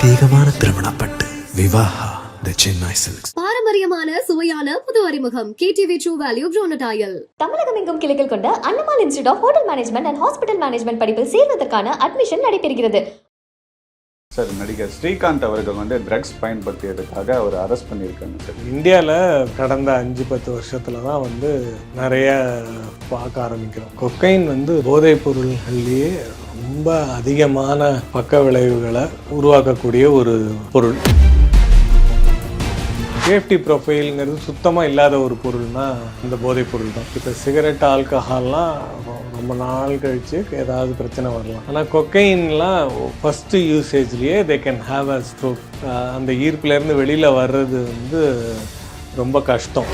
பிரத்யேகமான திருமணப்பட்டு Vivaha the Chennai silks பாரம்பரியமான சுவையான புது அறிமுகம் கேடிவி ட்ரூ வேல்யூ ப்ரோனடாயல் தமிழகம் எங்கும் கிளைகள் கொண்ட Annamal institute of hotel management and hospital management படிப்பில் சேர்வதற்கான அட்மிஷன் நடைபெறுகிறது. சார் நடிகர் ஸ்ரீகாந்த் அவர்கள் வந்து ட்ரக்ஸ் பயன்படுத்தியதுக்காக அவர் அரெஸ்ட் பண்ணியிருக்காங்க சார். இந்தியாவில் கடந்த அஞ்சு பத்து வருஷத்துல தான் வந்து நிறைய பார்க்க ஆரம்பிக்கிறோம். கொக்கைன் வந்து போதைப் பொருள்கள்லேயே ரொம்ப அதிகமான பக்க விளைவுகளை உருவாக்கக்கூடிய ஒரு பொருள். சேஃப்டி ப்ரொஃபைல்ங்கிறது சுத்தமாக இல்லாத ஒரு பொருள்னா இந்த போதைப் பொருள் தான் இப்போ சிகரெட் ஆல்கஹால்லாம் ரொம்ப நாள் கழித்து ஏதாவது பிரச்சனை வரலாம். ஆனால் கொக்கைன்லாம் first யூசேஜ்லேயே they can have a stroke அந்த ஈர்ப்புலேருந்து வெளியில் வர்றது வந்து ரொம்ப கஷ்டம்.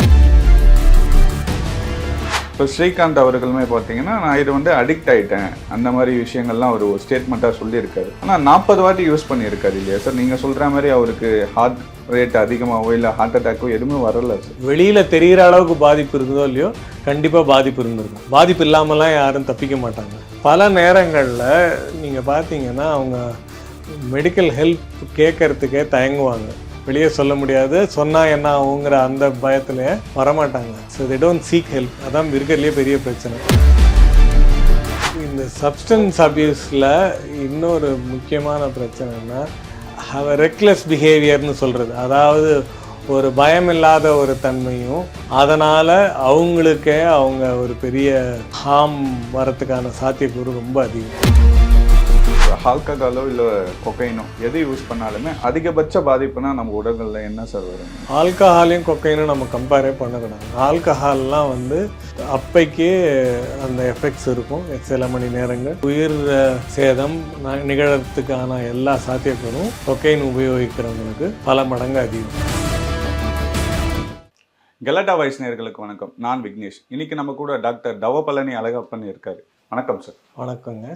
இப்போ ஸ்ரீகாந்த் அவர்களுமே பார்த்தீங்கன்னா நான் இது வந்து அடிக்ட் ஆயிட்டேன். அந்த மாதிரி விஷயங்கள்லாம் ஒரு ஸ்டேட்மெண்ட்டாக சொல்லியிருக்காரு. ஆனால் நாற்பது வாட்டி யூஸ் பண்ணியிருக்காரு இல்லையா சார் நீங்கள் சொல்கிற மாதிரி அவருக்கு ஹார்ட் ரேட் அதிகமாகவோ இல்லை ஹார்ட் அட்டாக்கோ எதுவுமே வரல சார் வெளியில் தெரிகிற அளவுக்கு பாதிப்பு இருந்ததோ இல்லையோ கண்டிப்பாக பாதிப்பு இருந்திருக்கும். பாதிப்பு இல்லாமலாம் யாரும் தப்பிக்க மாட்டாங்க. பல நேரங்களில் நீங்கள் பார்த்தீங்கன்னா அவங்க மெடிக்கல் ஹெல்ப் கேட்கறதுக்கே தயங்குவாங்க. வெளியே சொல்ல முடியாது. சொன்னால் என்ன ஆகுங்கிற அந்த பயத்தில் வரமாட்டாங்க. So they don't seek help அதான் இருக்கிறதுலே பெரிய பிரச்சனை. இந்த சப்ஸ்டன்ஸ் அப்யூஸில் இன்னொரு முக்கியமான பிரச்சனைனா ஹவ் ரெக்லெஸ் பிஹேவியர்னு சொல்கிறது அதாவது ஒரு பயமில்லாத ஒரு தன்மையும் அதனால் அவங்களுக்கே அவங்க ஒரு பெரிய ஹார்ம் வரத்துக்கான சாத்தியக்கூறு ரொம்ப அதிகம். ஆல்கஹாலோ இல்லை கொக்கைனோ எது யூஸ் பண்ணாலுமே அதிகபட்ச பாதிப்புனா நம்ம உடல்களில் என்ன சார் வரும்? ஆல்கஹாலையும் கொக்கைனும் நம்ம கம்பேரே பண்ணக்கூடாது. ஆல்கஹால்லாம் வந்து அப்பைக்கே அந்த எஃபெக்ட்ஸ் இருக்கும். சில மணி நேரங்கள் உயிர் சேதம் நிகழறதுக்கான எல்லா சாத்தியக்கூறும் கொக்கைன் உபயோகிக்கிறவங்களுக்கு பல மடங்கு அதிகம். கெலட்டா வாய்ஸ் நேயர்களுக்கு வணக்கம். நான் விக்னேஷ். இன்னைக்கு நம்ம கூட டாக்டர் தவபழனி அழகப்பன் இருக்காரு. வணக்கம் சார் வணக்கங்க.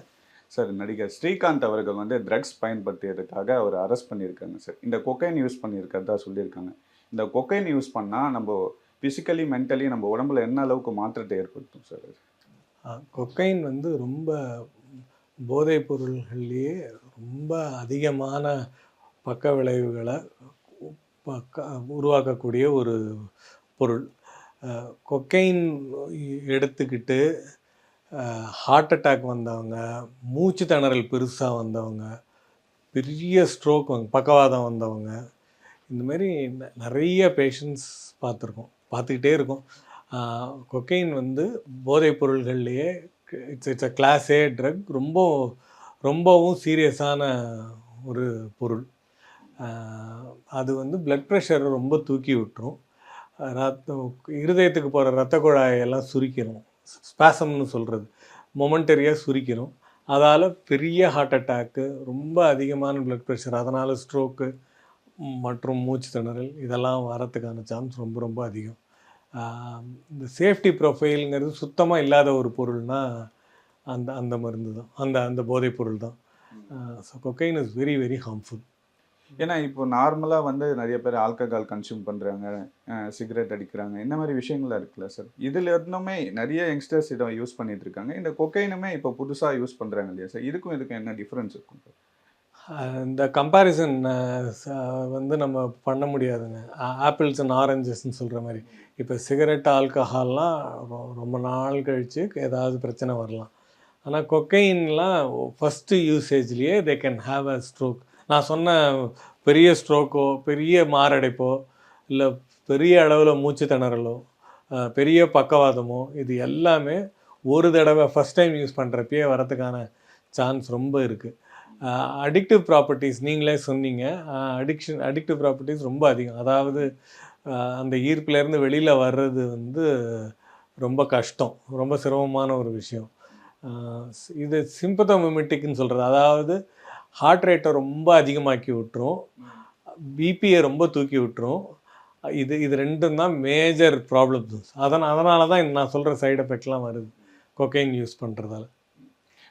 சார் நடிகர் ஸ்ரீகாந்த் அவர்கள் வந்து ட்ரக்ஸ் பயன்படுத்தியதுக்காக அவர் அரெஸ்ட் பண்ணியிருக்காங்க சார். இந்த கொக்கைன் யூஸ் பண்ணியிருக்கிறதா சொல்லியிருக்காங்க. இந்த கொக்கைன் யூஸ் பண்ணால் நம்ம ஃபிசிக்கலி மென்டலி நம்ம உடம்புல என்ன அளவுக்கு மாற்றத்தை ஏற்படுத்தும் சார் கொக்கைன் வந்து ரொம்ப போதைப் பொருள்கள்லேயே ரொம்ப அதிகமான பக்க விளைவுகளை பக்க உருவாக்கக்கூடிய ஒரு பொருள். கொக்கைன் எடுத்துக்கிட்டு ஹார்ட் அட்டாக் வந்தவங்க மூச்சு திணறல் பெருசாக வந்தவங்க பெரிய ஸ்ட்ரோக் பக்கவாதம் வந்தவங்க இந்த மாதிரி ந- நிறைய பேஷண்ட்ஸ் பார்த்துருக்கோம். பார்த்துக்கிட்டே இருக்கோம். கொக்கைன் வந்து போதைப் பொருள்கள்லேயே it's it's a class A drug ரொம்ப ரொம்பவும் சீரியஸான ஒரு பொருள். அது வந்து பிளட் ப்ரெஷரை ரொம்ப தூக்கி விட்டுரும். ரத்த இருதயத்துக்கு போகிற ரத்த குழாயெல்லாம் சுருக்கிடும் ஸ்பேசம்னு சொல்கிறது மொமெண்டரியாக சுரிக்கணும் அதால் பெரிய ஹார்ட் அட்டாக்கு ரொம்ப அதிகமான பிளட் ப்ரெஷர் அதனால் ஸ்ட்ரோக்கு மற்றும் மூச்சு திணறல் இதெல்லாம் வரத்துக்கான சான்ஸ் ரொம்ப ரொம்ப அதிகம். இந்த சேஃப்டி ப்ரொஃபைலுங்கிறது சுத்தமாக இல்லாத ஒரு பொருள்னா அந்த அந்த மருந்து தான் அந்த அந்த போதைப் பொருள் தான் so cocaine is very very harmful ஏன்னா இப்போ நார்மலாக வந்து நிறைய பேர் ஆல்கஹால் கன்சியூம் பண்ணுறாங்க சிகரெட் அடிக்கிறாங்க இந்த மாதிரி விஷயங்கள்லாம் இருக்குல்ல சார். இதில் இருந்துமே நிறைய யங்ஸ்டர்ஸ் இதை யூஸ் பண்ணிட்டு இருக்காங்க. இந்த கொக்கைனுமே இப்போ புதுசாக யூஸ் பண்ணுறாங்க இல்லையா சார்? இதுக்கும் இதுக்கும் என்ன டிஃப்ரென்ஸ் இருக்கும் சார்? இந்த கம்பேரிசன் வந்து நம்ம பண்ண முடியாதுங்க. ஆப்பிள்ஸ் அண்ட் ஆரஞ்சஸ்ன்னு சொல்கிற மாதிரி. இப்போ சிகரெட் ஆல்கஹால்லாம் ரொம்ப நாள் கழித்து ஏதாவது பிரச்சனை வரலாம். ஆனால் கொக்கைன்லாம் first யூசேஜ்லேயே they can have a stroke நான் சொன்ன பெரிய ஸ்ட்ரோக்கோ பெரிய மாரடைப்போ இல்லை பெரிய அளவில் மூச்சு திணறலோ பெரிய பக்கவாதமோ இது எல்லாமே ஒரு தடவை ஃபஸ்ட் டைம் யூஸ் பண்ணுறப்பயே வரதுக்கான சான்ஸ் ரொம்ப இருக்குது அடிக்டிவ் ப்ராப்பர்ட்டிஸ் நீங்களே சொன்னீங்க. அடிக்ஷன் அடிக்டிவ் ப்ராப்பர்ட்டிஸ் ரொம்ப அதிகம். அதாவது அந்த ஈர்ப்புலேருந்து வெளியில் வர்றது வந்து ரொம்ப கஷ்டம். ரொம்ப சிரமமான ஒரு விஷயம். இது சிம்பத்தோமிமெட்டிக்னு சொல்கிறது அதாவது ஹார்ட் ரேட்டை ரொம்ப அதிகமாக்கி விட்டுரும். பிபியை ரொம்ப தூக்கி விட்டுரும். இது இது ரெண்டும் தான் மேஜர் ப்ராப்ளம்ஸ் அதனால் அதனால தான் நான் சொல்கிற சைடு எஃபெக்ட்லாம் வருது. கொக்கைன் யூஸ் பண்ணுறதால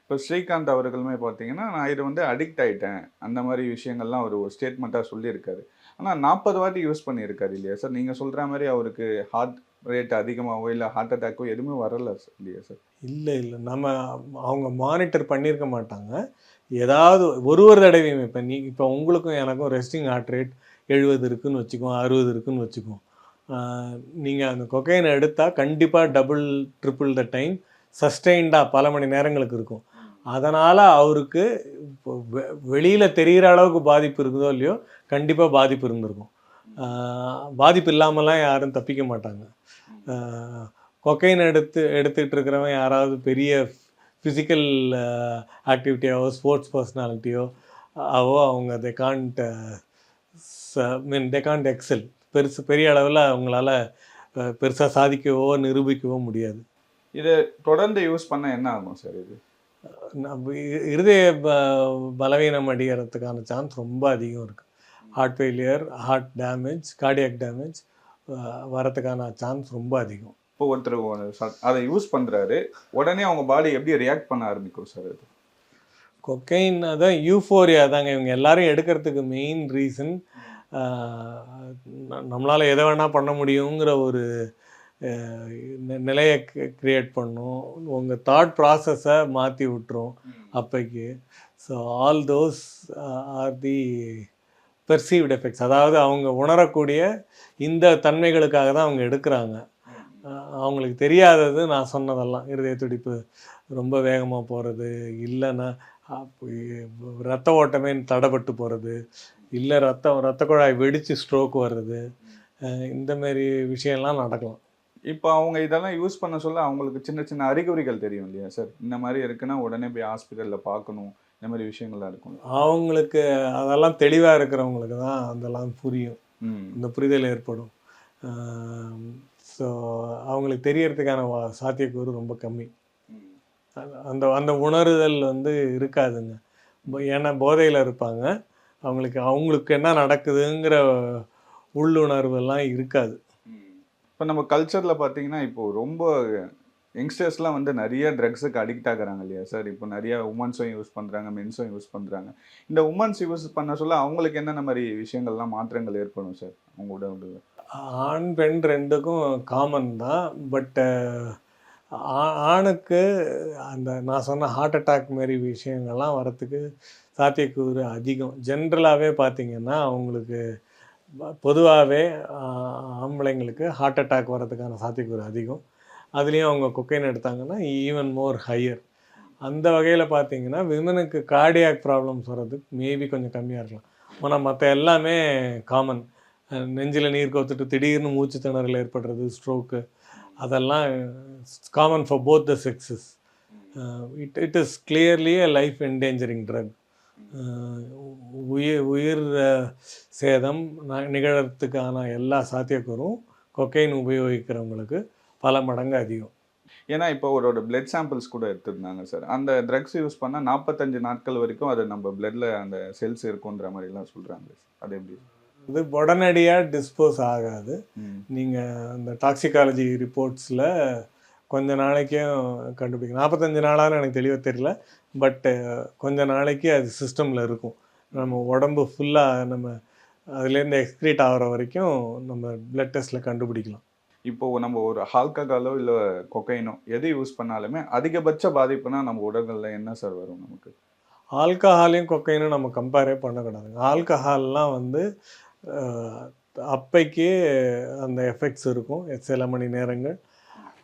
இப்போ ஸ்ரீகாந்த் அவர்களுமே பார்த்தீங்கன்னா நான் இது வந்து அடிக்ட் ஆயிட்டேன். அந்த மாதிரி விஷயங்கள்லாம் அவர் ஒரு ஸ்டேட்மெண்ட்டாக சொல்லியிருக்காரு. ஆனால் நாற்பது வாட்டி யூஸ் பண்ணியிருக்காரு இல்லையா சார்? நீங்கள் சொல்கிற மாதிரி அவருக்கு ஹார்ட் ரேட் அதிகமாகவோ இல்லை ஹார்ட் அட்டாக்கோ எதுவுமே வரல சார் இல்லையா சார்? இல்லை இல்லை. நம்ம அவங்க மானிட்டர் பண்ணியிருக்க மாட்டாங்க. ஏதாவது ஒரு ஒரு தடவையும். இப்போ நீ இப்போ உங்களுக்கும் எனக்கும் ரெஸ்டிங் ஹார்ட் ரேட் எழுபது இருக்குன்னு வச்சுக்கோம் அறுபது இருக்குன்னு வச்சுக்கோம் நீங்கள் அந்த கொக்கைனை எடுத்தால் கண்டிப்பாக டபுள் ட்ரிபிள் த டைம் சஸ்டெயின்டாக பல மணி நேரங்களுக்கு இருக்கும். அதனால் அவருக்கு இப்போ வெ- தெரிகிற அளவுக்கு பாதிப்பு இருக்குதோ இல்லையோ கண்டிப்பாக பாதிப்பு இருந்திருக்கும். பாதிப்பு இல்லாமலாம் யாரும் தப்பிக்க மாட்டாங்க. கொக்கைன் எடுத்து எடுத்துக்கிட்டு இருக்கிறவன் யாராவது பெரிய ஃபிசிக்கல் ஆக்டிவிட்டியாவோ ஸ்போர்ட்ஸ் பர்சனாலிட்டியோ அவோ அவங்க they can't mean they can't excel பெருசு பெரிய அளவில் அவங்களால பெருசாக சாதிக்கவோ நிரூபிக்கவோ முடியாது. இதை தொடர்ந்து யூஸ் பண்ண என்ன ஆகும் சார் இது? இருதய ப- பலவீனம் அடைகிறதுக்கான சான்ஸ் ரொம்ப அதிகம் இருக்குது heart failure heart damage cardiac damage வரதுக்கான சான்ஸ் ரொம்ப அதிகம். இப்போ ஒருத்தர் அதை யூஸ் பண்றாரு. உடனே அவங்க பாடி எப்படி ரியாக்ட் பண்ண ஆரம்பிக்கும் சார் அது? கொக்கைன் அதான் யூஃபோரியா தாங்க. இவங்க எல்லாரும் எடுக்கிறதுக்கு மெயின் ரீசன் நம்மளால் எதை வேணால் பண்ண முடியுங்கிற ஒரு நிலையை க்ரியேட் பண்ணும். உங்கள் தாட் ப்ராசஸை மாற்றி விட்டுரும் அப்பைக்கு. So all those are the perceived effects அதாவது அவங்க உணரக்கூடிய இந்த தன்மைகளுக்காக தான் அவங்க எடுக்கிறாங்க. அவங்களுக்கு தெரியாதது நான் சொன்னதெல்லாம். இருதய துடிப்பு ரொம்ப வேகமாக போகிறது இல்லைன்னா ரத்த ஓட்டமே தடைப்பட்டு போகிறது இல்லை ரத்தம் ரத்த குழாய் வெடித்து ஸ்ட்ரோக் வர்றது. அஹ் இந்த மாதிரி விஷயம்லாம் நடக்கலாம். இப்போ அவங்க இதெல்லாம் யூஸ் பண்ண சொல்ல அவங்களுக்கு சின்ன சின்ன அறிகுறிகள் தெரியும் இல்லையா சார் இந்த மாதிரி இருக்குன்னா உடனே போய் ஹாஸ்பிட்டலில் பார்க்கணும். இந்த மாதிரி விஷயங்கள்லாம் இருக்கும் அவங்களுக்கு அதெல்லாம் தெளிவாக இருக்கிறவங்களுக்கு தான் அதெல்லாம் புரியும். இந்த புரிதல் ஏற்படும். ஸோ அவங்களுக்கு தெரியறதுக்கான வா- சாத்தியக்கூறு ரொம்ப கம்மி. அந்த- அந்த உணருதல் வந்து இருக்காதுங்க. ஏன்னா போதையில் இருப்பாங்க. அவங்களுக்கு அவங்களுக்கு என்ன நடக்குதுங்கிற உள்ளுணர்வெல்லாம் இருக்காது. இப்போ நம்ம கல்ச்சரில் பார்த்தீங்கன்னா இப்போ ரொம்ப யங்ஸ்டர்ஸ்லாம் வந்து நிறைய ட்ரக்ஸுக்கு அடிக்ட் ஆகுறாங்க இல்லையா சார் இப்போ நிறைய உமன்ஸும் யூஸ் பண்ணுறாங்க மென்ஸும் யூஸ் பண்ணுறாங்க இந்த உமன்ஸ் யூஸ் பண்ண சொல்ல அவங்களுக்கு என்னென்ன மாதிரி விஷயங்கள்லாம் மாற்றங்கள் ஏற்படும் சார் அவங்க உடம்புல. ஆண் பெண் ரெண்டுக்கும் காமன் தான். பட்டு ஆணுக்கு அந்த நான் சொன்ன ஹார்ட் அட்டாக் மாரி விஷயங்கள்லாம் வரத்துக்கு சாத்தியக்கூறு அதிகம். ஜென்ரலாகவே பார்த்திங்கன்னா அவங்களுக்கு பொதுவாகவே ஆம்பளைங்களுக்கு ஹார்ட் அட்டாக் வரதுக்கான சாத்தியக்கூறு அதிகம். அதுலேயும் அவங்க கொக்கைன் எடுத்தாங்கன்னா ஈவன் மோர் ஹையர் அந்த வகையில் பார்த்தீங்கன்னா விமனுக்கு கார்டியாக் ப்ராப்ளம்ஸ் வர்றதுக்கு மேபி கொஞ்சம் கம்மியாக இருக்கலாம். ஆனால் மற்ற எல்லாமே காமன் நெஞ்சில் நீர் கோத்துட்டு திடீர்னு மூச்சு திணறல் ஏற்படுறது ஸ்ட்ரோக்கு அதெல்லாம் common for both the sexes it it is clearly a life endangering drug உயிர் உயிர் சேதம் ந- நிகழறதுக்கான எல்லா சாத்தியக்கூறும் கொக்கைன் உபயோகிக்கிறவங்களுக்கு பல மடங்கு அதிகம். ஏன்னா இப்போ அவரோட பிளட் சாம்பிள்ஸ் கூட எடுத்திருந்தாங்க சார் அந்த ட்ரக்ஸ் யூஸ் பண்ணால் நாற்பத்தஞ்சு நாட்கள் வரைக்கும் அது நம்ம பிளட்டில் அந்த செல்ஸ் இருக்குன்ற மாதிரிலாம் சொல்கிறாங்க அது எப்படி? இது உடனடியாக டிஸ்போஸ் ஆகாது. நீங்கள் அந்த டாக்ஸிகாலஜி ரிப்போர்ட்ஸில் கொஞ்ச நாளைக்கும் கண்டுபிடிக்கும் நாற்பத்தஞ்சு நாளான்னு எனக்கு தெளிவாக தெரியல. பட்டு கொஞ்ச நாளைக்கு அது சிஸ்டமில் இருக்கும். நம்ம உடம்பு ஃபுல்லாக நம்ம அதுலேருந்து எக்ஸ்க்ரீட் ஆகிற வரைக்கும் நம்ம பிளட் டெஸ்ட்டில் கண்டுபிடிக்கலாம். இப்போ நம்ம ஒரு ஆல்கஹாலோ இல்லை கொக்கைனோ எது யூஸ் பண்ணாலுமே அதிகபட்ச பாதிப்புனா நம்ம உடல்களில் என்ன சார் வரும் நமக்கு? ஆல்கஹாலையும் கொக்கைனும் நம்ம கம்பேரே பண்ணக்கூடாதுங்க. ஆல்கஹால்லாம் வந்து அப்பைக்கு அந்த எஃபெக்ட்ஸ் இருக்கும். சில மணி நேரங்கள்.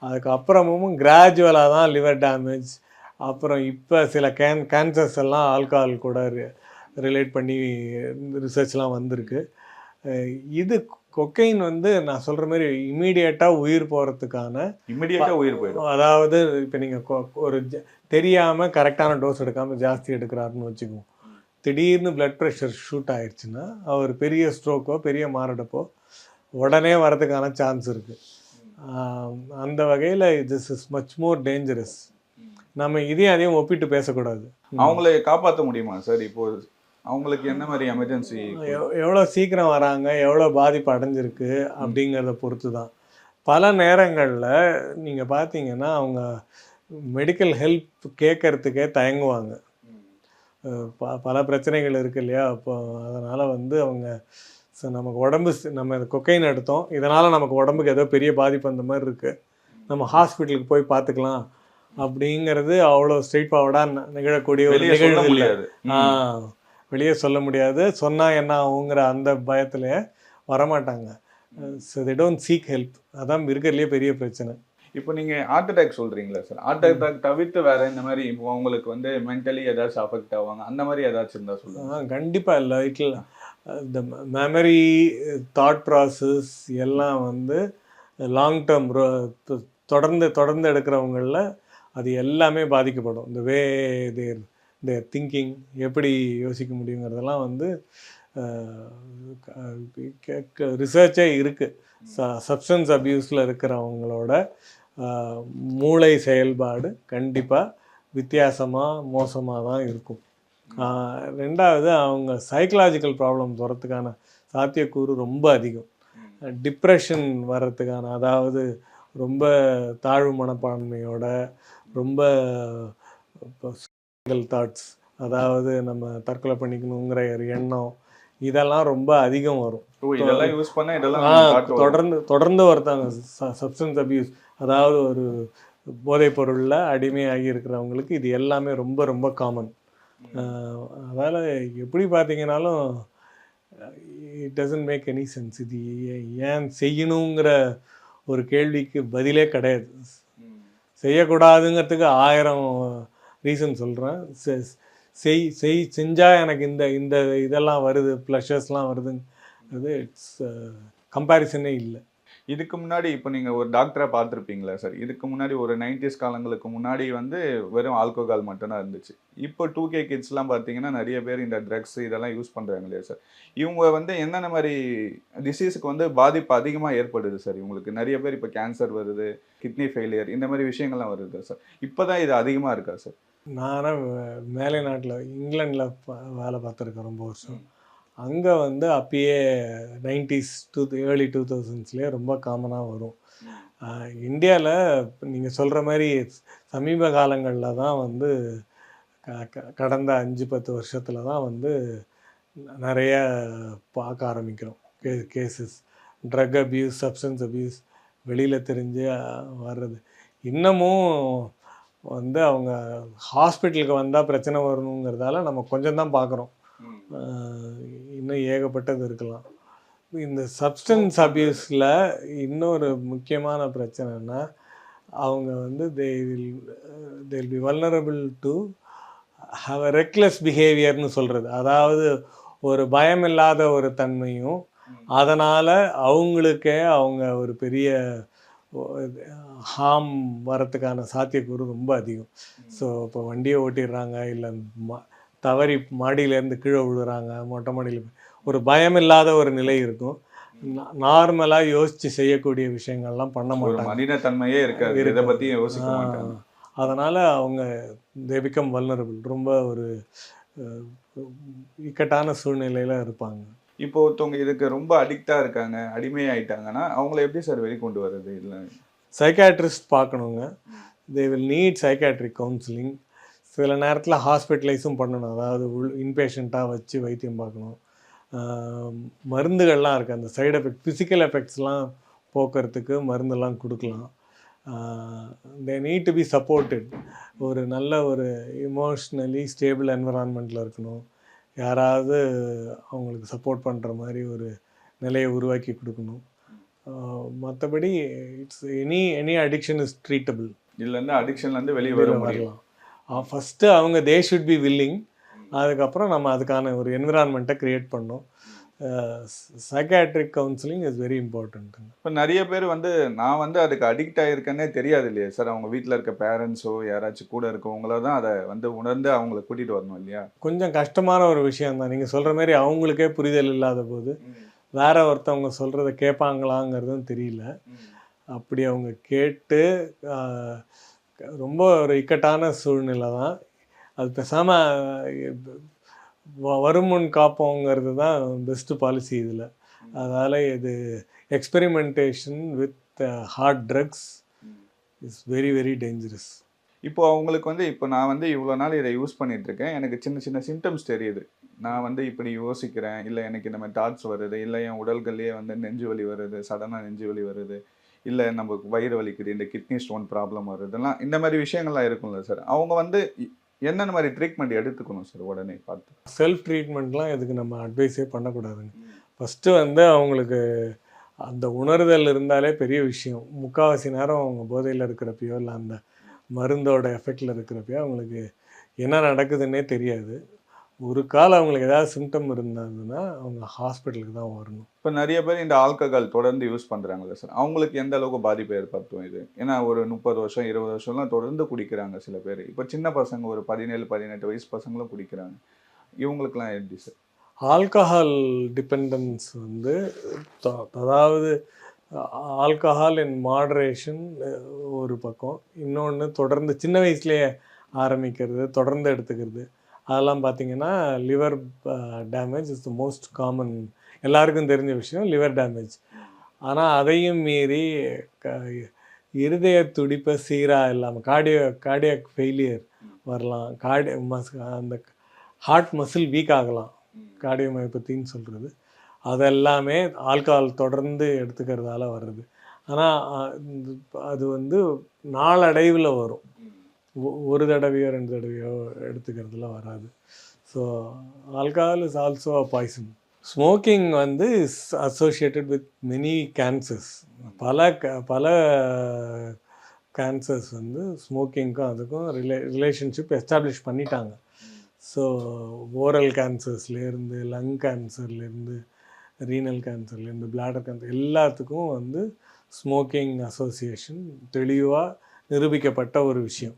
அதுக்கப்புறமும் கிராஜுவலாக தான் லிவர் டேமேஜ் அப்புறம் இப்போ சில கேன் கேன்சர்ஸ் எல்லாம் ஆல்கஹால் கூட ரிலேட் பண்ணி ரிசர்ச்லாம் வந்திருக்கு. இது கொக்கைன் வந்து நான் சொல்கிற மாதிரி இமீடியட்டாக உயிர் போகிறதுக்கான இமிடியேட்டாக உயிர் போயிடும். அதாவது இப்போ நீங்கள் ஒரு ஜ- தெரியாம கரெக்டான டோஸ் எடுக்காம ஜாஸ்தி எடுக்கிறாருன்னு வச்சுக்குவோம். திடீர்னு பிளட் ப்ரெஷர் ஷூட் ஆயிடுச்சுன்னா அவர் பெரிய ஸ்ட்ரோக்கோ பெரிய மாரடைப்போ உடனே வரதுக்கான சான்ஸ் இருக்கு. ஆம், அந்த வகையில் this is much more dangerous நம்ம இதையும் அதையும் ஒப்பிட்டு பேசக்கூடாது. அவங்கள காப்பாற்ற முடியுமா சார் இப்போ அவங்களுக்கு என்ன மாதிரி எமர்ஜென்சி எவ்- எவ்வளோ சீக்கிரம் வராங்க எவ்வளோ பாதிப்பு அடைஞ்சிருக்கு அப்படிங்கிறத பொறுத்து தான் பல நேரங்களில் நீங்கள் பார்த்தீங்கன்னா அவங்க மெடிக்கல் ஹெல்ப் கேட்கறதுக்கே தயங்குவாங்க. ப பல பிரச்சனைகள் இருக்கு இல்லையா? அப்போ அதனால் வந்து அவங்க ச- நமக்கு உடம்பு ஸ்- நம்ம கொக்கைன் எடுத்தோம். இதனால் நமக்கு உடம்புக்கு ஏதோ பெரிய பாதிப்பு அந்த மாதிரி இருக்குது நம்ம ஹாஸ்பிட்டலுக்கு போய் பார்த்துக்கலாம் அப்படிங்கிறது அவ்வளோ ஸ்ட்ரெயிட் ஃபார்வர்டாக நிகழக்கூடிய ஒரு வெளியே சொல்ல நிகழ்வு இல்லை. முடியாது. ஆ. வெளியே சொல்ல முடியாது. சொன்னால் என்ன ஆகுங்கிற அந்த பயத்தில் வரமாட்டாங்க. So they don't seek help அதான் இருக்கிறதுலே பெரிய பிரச்சனை. இப்போ நீங்க ஹார்ட் அட்டாக் சொல்றீங்களா சார் ஹார்ட் அட்டாக் தவிர்த்து வேற இந்த மாதிரி இப்போ உங்களுக்கு வந்து மென்டலி ஏதாச்சும் அஃபெக்ட் ஆவாங்க? அந்த மாதிரி ஏதாச்சும் இருந்தா சொல்லுங்க. ஆ கண்டிப்பாக இல்லை. இட்ல இந்த மெமரி தாட் ப்ராசஸ் எல்லாம் வந்து லாங் டேர்ம் தொடர்ந்து தொடர்ந்து எடுக்கிறவங்களில் அது எல்லாமே பாதிக்கப்படும். இந்த வே தேர் தேர் திங்கிங் எப்படி யோசிக்க முடியுங்கிறதெல்லாம் வந்து ரிசர்ச்சே இருக்குது சப்ஸ்டன்ஸ் அப்யூஸில் இருக்கிறவங்களோட மூளை செயல்பாடு கண்டிப்பாக வித்தியாசமாக மோசமாக தான் இருக்கும். ரெண்டாவது அவங்க சைக்கலாஜிக்கல் ப்ராப்ளம் வரத்துக்கான சாத்தியக்கூறு ரொம்ப அதிகம். டிப்ரெஷன் வர்றதுக்கான அதாவது ரொம்ப தாழ்வு மனப்பான்மையோட ரொம்ப தாட்ஸ் அதாவது நம்ம தற்கொலை பண்ணிக்கணுங்கிற ஒரு எண்ணம் இதெல்லாம் ரொம்ப அதிகம் வரும். இதெல்லாம் யூஸ் பண்ணா இதெல்லாம் ஆ, thought வரும். தொடர்ந்து தொடர்ந்து ஒருத்தாங்க சப்ஸ்டன்ஸ் அபியூஸ் அதாவது ஒரு போதைப் பொருளில் அடிமையாகி இருக்கிறவங்களுக்கு இது எல்லாமே ரொம்ப ரொம்ப காமன் அதனால் எப்படி பார்த்தீங்கன்னாலும் it doesn't make any sense இது ஏன் செய்யணுங்கிற ஒரு கேள்விக்கு பதிலே கிடையாது. செய்யக்கூடாதுங்கிறதுக்கு ஆயிரம் ரீசன் சொல்கிறேன் செய் செய் செஞ்சால் எனக்கு இந்த இந்த இதெல்லாம் வருது ப்ளஷர்ஸ்லாம் வருதுங்கிறது இட்ஸ் கம்பேரிசனே இல்லை. இதுக்கு முன்னாடி இப்போ நீங்க ஒரு டாக்டரா பார்த்துருப்பீங்களா சார்? இதுக்கு முன்னாடி ஒரு நைன்டிஸ் காலங்களுக்கு முன்னாடி வந்து வெறும் ஆல்கோகால் மட்டும்தான் இருந்துச்சு. இப்போ டூ கே கிட்ஸ்லாம் பார்த்தீங்கன்னா நிறைய பேர் இந்த ட்ரக்ஸ் இதெல்லாம் யூஸ் பண்றாங்க இல்லையா சார்? இவங்க வந்து என்னென்ன மாதிரி டிசீஸுக்கு வந்து பாதிப்பு அதிகமாக ஏற்படுது சார்? இவங்களுக்கு நிறைய பேர் இப்போ கேன்சர் வருது கிட்னி ஃபெயிலியர் இந்த மாதிரி விஷயங்கள்லாம் வருது சார்? இப்போதான் இது அதிகமாக இருக்கா சார்? நானும் மேலை நாட்டில் இங்கிலாண்டில் வேலை பார்த்துருக்கேன் ரொம்ப வருஷம். அங்கே வந்து அப்பயே நைன்டிஸ் டூ ஏர்லி டூ தௌசண்ட்ஸ்லேயே ரொம்ப காமனாக வரும். இந்தியாவில் நீங்கள் சொல்கிற மாதிரி சமீப காலங்களில் தான் வந்து க- கடந்த அஞ்சு பத்து வருஷத்தில் தான் வந்து நிறைய பார்க்க ஆரம்பிக்கிறோம். K cases drug abuse substance abuse வெளியில் தெரிஞ்சு வர்றது. இன்னமும் வந்து அவங்க ஹாஸ்பிட்டலுக்கு வந்தால் பிரச்சனை வரணுங்கிறதால நம்ம கொஞ்சம் தான் பார்க்குறோம் இன்னும் ஏகப்பட்டது இருக்கலாம். இந்த சப்ஸ்டன்ஸ் அபியூஸில் இன்னொரு முக்கியமான பிரச்சனைனா அவங்க வந்து they will they will be vulnerable to have a reckless பிஹேவியர்னு சொல்கிறது அதாவது ஒரு பயமில்லாத ஒரு தன்மையும் அதனால் அவங்களுக்கே அவங்க ஒரு பெரிய ஹார்ம் வரத்துக்கான சாத்தியக்கூறு ரொம்ப அதிகம். ஸோ இப்போ வண்டியை ஓட்டிடுறாங்க இல்லை தவறி மாடியிலேருந்து கீழே விழுறாங்க மொட்டை மாடியில். ஒரு பயமில்லாத ஒரு நிலை இருக்கும். நார்மலாக யோசித்து செய்யக்கூடிய விஷயங்கள்லாம் பண்ண மாட்டாங்க. மனித தன்மையே இருக்காது. இதை. பத்தி யோசிக்க மாட்டாங்க. அதனால் அவங்க தே பிகம் வல்னரபிள் ரொம்ப ஒரு இக்கட்டான சூழ்நிலையில் இருப்பாங்க. இப்போ ஒருத்தவங்க இதுக்கு ரொம்ப அடிக்டா இருக்காங்க அடிமையாயிட்டாங்கன்னா அவங்கள எப்படி சார் வெளிக்கொண்டு வர்றது? இல்லை சைக்காட்ரிஸ்ட் பார்க்கணுங்க. They will need psychiatric counselling சில நேரத்தில் ஹாஸ்பிட்டலைஸும் பண்ணணும். அதாவது உள் இன்பேஷண்ட்டாக வச்சு வைத்தியம் பார்க்கணும். மருந்துகள்லாம் இருக்குது அந்த சைடு எஃபெக்ட் ஃபிசிக்கல் எஃபெக்ட்ஸ்லாம் போக்குறதுக்கு மருந்தெல்லாம் கொடுக்கலாம். They need to be supported ஒரு நல்ல ஒரு இமோஷ்னலி ஸ்டேபிள் என்விரான்மெண்ட்டில் இருக்கணும். யாராவது அவங்களுக்கு சப்போர்ட் பண்ணுற மாதிரி ஒரு நிலையை உருவாக்கி கொடுக்கணும். மற்றபடி it's any any addiction is treatable இதுல இருந்து அடிக்ஷன்ல இருந்து வெளியே வர வரலாம். ஃபஸ்ட்டு அவங்க தே ஷுட் பி வில்லிங் அதுக்கப்புறம் நம்ம அதுக்கான ஒரு என்விரான்மெண்ட்டை க்ரியேட் பண்ணோம். சைக்காட்ரிக் கவுன்சிலிங் இஸ் வெரி இம்பார்ட்டண்ட்டுங்க இப்போ நிறைய பேர் வந்து நான் வந்து அதுக்கு அடிக்ட் ஆயிருக்கேன்னே தெரியாது இல்லையா? சார் அவங்க வீட்டில் இருக்க பேரண்ட்ஸோ யாராச்சும் கூட இருக்கவங்களோ தான் அதை வந்து உணர்ந்து அவங்கள கூட்டிட்டு வரணும் இல்லையா? கொஞ்சம் கஷ்டமான ஒரு விஷயம் தான். நீங்கள் சொல்கிற மாதிரி அவங்களுக்கே புரிதல் இல்லாத போது வேற ஒருத்தவங்க சொல்கிறத கேட்பாங்களாங்கிறதும் தெரியல. அப்படி அவங்க கேட்டு ரொம்ப ஒரு இக்கட்டான சூழ்நிலை தான். அது பேசாமல் வருமுன் காப்போங்கிறது தான் பெஸ்ட்டு பாலிசி இதில். அதனால் இது experimentation with hard drugs is very very dangerous இப்போ அவங்களுக்கு வந்து இப்போ நான் வந்து இவ்வளோ நாள் இதை யூஸ் பண்ணிகிட்ருக்கேன் இருக்கேன் எனக்கு சின்ன சின்ன சிம்டம்ஸ் தெரியுது. நான் வந்து இப்படி யோசிக்கிறேன். இல்லை எனக்கு இந்த மாதிரி தாட்ஸ் வருது. இல்லை என் உடல்கள்லேயே வந்து நெஞ்சு வலி வருது. சடனாக நெஞ்சு வலி வருது. இல்லை நமக்கு வயிறு வலிக்குது இந்த கிட்னி ஸ்டோன் ப்ராப்ளம் வருதுலாம் இந்த மாதிரி விஷயங்கள்லாம் இருக்கும்ல சார் அவங்க வந்து என்னென்ன மாதிரி ட்ரீட்மெண்ட் எடுத்துக்கணும் சார் உடனே பார்த்து? செல்ஃப் ட்ரீட்மெண்ட்லாம் இதுக்கு நம்ம அட்வைஸே பண்ணக்கூடாதுங்க. ஃபஸ்ட்டு வந்து அவங்களுக்கு அந்த உணர்தல் இருந்தாலே பெரிய விஷயம். முக்கால்வாசி நேரம் அவங்க போதையில் இருக்கிறப்பயோ இல்லை அந்த மருந்தோட எஃபெக்டில் இருக்கிறப்பயோ அவங்களுக்கு என்ன நடக்குதுன்னே தெரியாது. ஒரு காலம் அவங்களுக்கு ஏதாவது சிம்டம் இருந்ததுன்னா அவங்க ஹாஸ்பிட்டலுக்கு தான் வரணும். இப்போ நிறைய பேர் இந்த ஆல்கஹால் தொடர்ந்து யூஸ் பண்ணுறாங்கல்ல சார் அவங்களுக்கு எந்த அளவுக்கு பாதிப்பு ஏற்படுத்தும் இது? ஏன்னா ஒரு முப்பது வருஷம் இருபது வருஷம்லாம் தொடர்ந்து குடிக்கிறாங்க சில பேர். இப்போ சின்ன பசங்க ஒரு பதினேழு பதினெட்டு வயசு பசங்களும் குடிக்கிறாங்க. இவங்களுக்குலாம் எப்படி சார் ஆல்கஹால் டிபெண்டன்ஸ் வந்து அதாவது ஆல்கஹால் இன் மாடரேஷன் ஒரு பக்கம். இன்னொன்று தொடர்ந்து சின்ன வயசுலேயே ஆரம்பிக்கிறது தொடர்ந்து எடுத்துக்கிறது. அதெல்லாம் பார்த்தீங்கன்னா liver damage is the most common எல்லாருக்கும் தெரிஞ்ச விஷயம் லிவர் டேமேஜ் ஆனால் அதையும் மீறி க இருதய துடிப்பை சீராக இல்லாமல் கார்டியோ கார்டியாக் ஃபெயிலியர் வரலாம். கார்டி மஸ் அந்த ஹார்ட் மசில் வீக் ஆகலாம். கார்டியோமயோபத்தின்னு சொல்கிறது அதெல்லாமே ஆல்கஹால் தொடர்ந்து எடுத்துக்கிறதால வர்றது ஆனால் அது வந்து நாளடைவில் வரும். ஒரு தடவையோ ரெண்டு தடவையோ எடுத்துக்கிறதுல வராது. So alcohol is also a poison smoking வந்து is associated with many cancers பல க பல கேன்சர்ஸ் வந்து ஸ்மோக்கிங்க்கும் அதுக்கும் ரிலே ரிலேஷன்ஷிப் எஸ்டாப்ளிஷ் பண்ணிட்டாங்க. ஸோ ஓரல் கேன்சர்ஸ்லேருந்து லங் கேன்சர்லேருந்து ரீனல் கேன்சர்லேருந்து பிளாடர் கேன்சர் எல்லாத்துக்கும் வந்து ஸ்மோக்கிங் அசோசியேஷன் தெளிவாக நிரூபிக்கப்பட்ட ஒரு விஷயம்.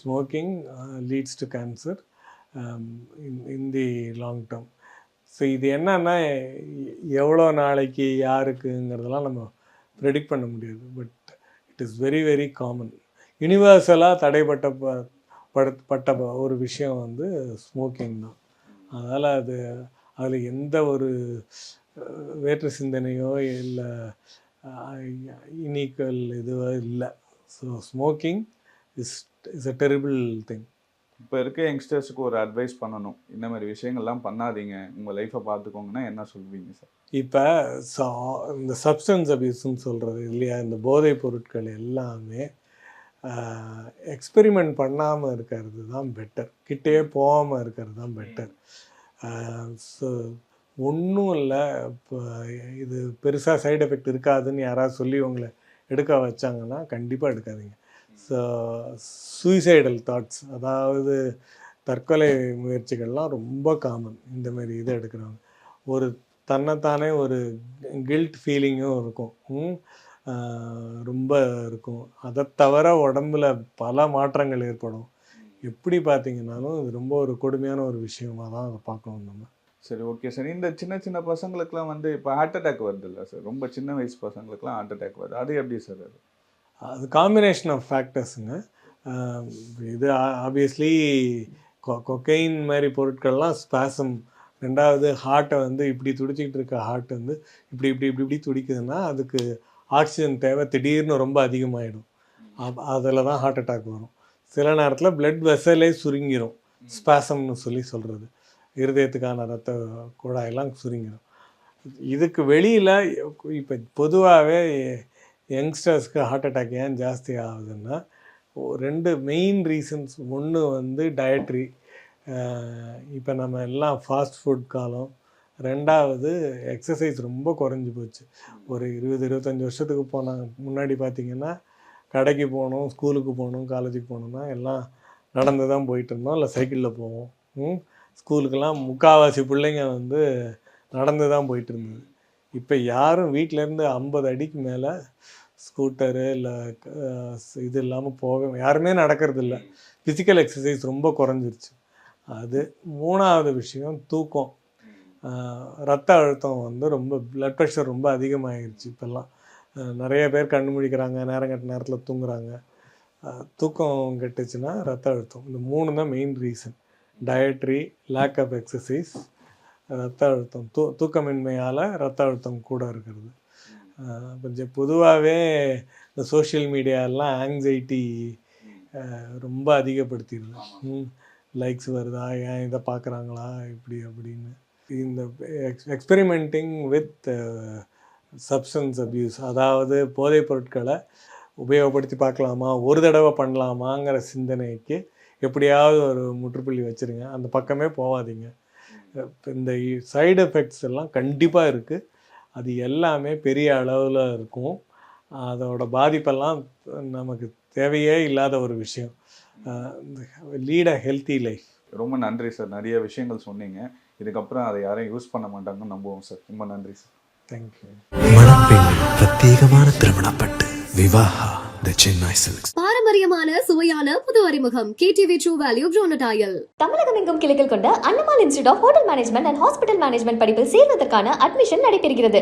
Smoking leads to cancer in the long term so இது என்னன்னா எவ்வளோ நாளைக்கு யாருக்குங்கிறதெல்லாம் நம்ம ப்ரெடிக்ட் பண்ண முடியாது. But it is very very common யூனிவர்சலாக தடைப்பட்ட ப- பட- பட்ட ப- ஒரு விஷயம் வந்து ஸ்மோக்கிங் தான். அதனால் அது அதில் எந்த ஒரு வேற்று சிந்தனையோ இல்லை இனீக்குவல் இதுவோ இல்லை. So smoking is is a terrible thing இப்போ இருக்க யங்ஸ்டர்ஸுக்கு ஒரு அட்வைஸ் பண்ணணும். இந்த மாதிரி விஷயங்கள்லாம் பண்ணாதீங்க. உங்கள் லைஃப்பை பார்த்துக்கோங்கன்னா என்ன சொல்வீங்க சார் இப்போ இந்த சப்ஸ்டன்ஸ் அபியூஸ்ன்னு சொல்கிறது இல்லையா இந்த போதைப் பொருட்கள் எல்லாமே எக்ஸ்பெரிமெண்ட் பண்ணாமல் இருக்கிறது தான் பெட்டர் கிட்டே போகாமல் இருக்கிறது தான் பெட்டர் ஸோ ஒன்றும் இல்லை. இப்போ இது பெருசாக சைடு எஃபெக்ட் இருக்காதுன்னு யாராவது சொல்லி உங்களை எடுக்க வச்சாங்கன்னா கண்டிப்பாக எடுக்காதீங்க. ஸோ சூசைடல் தாட்ஸ் அதாவது தற்கொலை முயற்சிகள்லாம் ரொம்ப காமன் இந்த மாதிரி இதை எடுக்கிறவங்க. ஒரு தன்னைத்தானே ஒரு கில்ட் ஃபீலிங்கும் இருக்கும். ம்? ரொம்ப இருக்கும். அதை தவிர உடம்புல பல மாற்றங்கள் ஏற்படும். எப்படி பார்த்தீங்கன்னாலும் இது ரொம்ப ஒரு கொடுமையான ஒரு விஷயமாக தான் அதை பார்க்கணும் நம்ம. சரி ஓகே சார் இந்த சின்ன சின்ன பசங்களுக்குலாம் வந்து இப்போ ஹார்ட் அட்டாக் வருது இல்லை சார் ரொம்ப சின்ன வயசு பசங்களுக்குலாம் ஹார்ட் அட்டாக் வருது. அது எப்படி சார் அது? அது காம்பினேஷன் ஆஃப் ஃபேக்டர்ஸுங்க இது ஆப்வியஸ்லி கொக்கைன் மாதிரி பொருட்கள்லாம் ஸ்பாசம் ரெண்டாவது ஹார்ட்டை வந்து இப்படி துடிச்சிக்கிட்டு இருக்க ஹார்ட் வந்து இப்படி இப்படி இப்படி இப்படி துடிக்குதுன்னா அதுக்கு ஆக்சிஜன் தேவை. திடீர்னு ரொம்ப அதிகமாகிடும் அதில் தான் ஹார்ட் அட்டாக் வரும். சில நேரத்தில் பிளட் வெசலே சுருங்கிரும். ஸ்பாசம்னு சொல்லி சொல்கிறது இருதயத்துக்கான ரத்த குழாயெல்லாம் சுருங்கிடும். இதுக்கு வெளியில் இப்போ பொதுவாகவே யங்ஸ்டர்ஸ்க்கு ஹார்ட் அட்டாக் ஏன் ஜாஸ்தி ஆகுதுன்னா ரெண்டு மெயின் ரீசன்ஸ் ஒன்று வந்து டயட்ரி இப்போ நம்ம எல்லாம் ஃபாஸ்ட் ஃபுட் காலம். ரெண்டாவது எக்ஸசைஸ் ரொம்ப குறைஞ்சி போச்சு. ஒரு இருபது இருபத்தஞ்சி வருஷத்துக்கு போனாங்க முன்னாடி பார்த்திங்கன்னா கடைக்கு போகணும் ஸ்கூலுக்கு போகணும் காலேஜுக்கு போகணுன்னா எல்லாம் நடந்து தான் போயிட்டு இருந்தோம். இல்லை சைக்கிளில் போவோம். ம்? ஸ்கூலுக்கெல்லாம் முக்கால்வாசி பிள்ளைங்க வந்து நடந்து தான் போயிட்டு இருந்தது இப்போ யாரும் வீட்டிலேருந்து ஐம்பது அடிக்கு மேலே ஸ்கூட்டரு இல்லை இது இல்லாமல் போக யாருமே நடக்கிறது இல்லை ஃபிசிக்கல் எக்ஸசைஸ் ரொம்ப குறைஞ்சிருச்சு. அது மூணாவது விஷயம் தூக்கம். ரத்த அழுத்தம் வந்து ரொம்ப ப்ளட் ப்ரெஷர் ரொம்ப அதிகமாகிருச்சு இப்போல்லாம். நிறைய பேர் கண்ணு முழிக்கிறாங்க நேரம் கட்ட நேரத்தில் தூங்குறாங்க. தூக்கம் கெட்டுச்சுன்னா ரத்த அழுத்தம். இந்த மூணு தான் main reason dietary lack of exercise ரத்த அழுத்தம் தூ தூக்கமின்மையால் ரத்த அழுத்தம் கூட இருக்கிறது. கொஞ்சம் பொதுவாகவே இந்த சோஷியல் மீடியாலாம் ஆங்ஸைட்டி ரொம்ப அதிகப்படுத்திடுது. லைக்ஸ் வருதா? ஏன் இதை பார்க்குறாங்களா? இப்படி அப்படின்னு. இந்த எக்ஸ் எக்ஸ்பெரிமெண்டிங் வித் சப்ஸ்டன்ஸ் அப்யூஸ் அதாவது போதைப் பொருட்களை உபயோகப்படுத்தி பார்க்கலாமா? ஒரு தடவை பண்ணலாமாங்கிற சிந்தனைக்கு எப்படியாவது ஒரு முற்றுப்புள்ளி வச்சுருங்க. அந்த பக்கமே போகாதீங்க. இப்ப இந்த சைடு எஃபெக்ட்ஸ் எல்லாம் கண்டிப்பாக இருக்குது அது எல்லாமே பெரிய அளவில் இருக்கும். அதோட பாதிப்பெல்லாம் நமக்கு தேவையே இல்லாத ஒரு விஷயம். லீட் அ ஹெல்த்தி லைஃப் ரொம்ப நன்றி சார் நிறைய விஷயங்கள் சொன்னீங்க. இதுக்கப்புறம் அதை யாரும் யூஸ் பண்ண மாட்டாங்கன்னு நம்புவோம் சார் ரொம்ப நன்றி சார் தேங்க்யூ மணப்பெண்ணின் பிரத்யேகமான திருமணப்பட்டு விவாஹா த சென்னை சில்க்ஸ் பாரம்பரியமான சுவையான புது அறிமுகம். கேடிவி ட்ரூ வேல்யூ ப்ரோனடாயல் தமிழகம் எங்கும் கிளைகள் கொண்ட Annamalai institute of hotel management and hospital management படிப்பில் சேர்வதற்கான அட்மிஷன் நடைபெறுகிறது.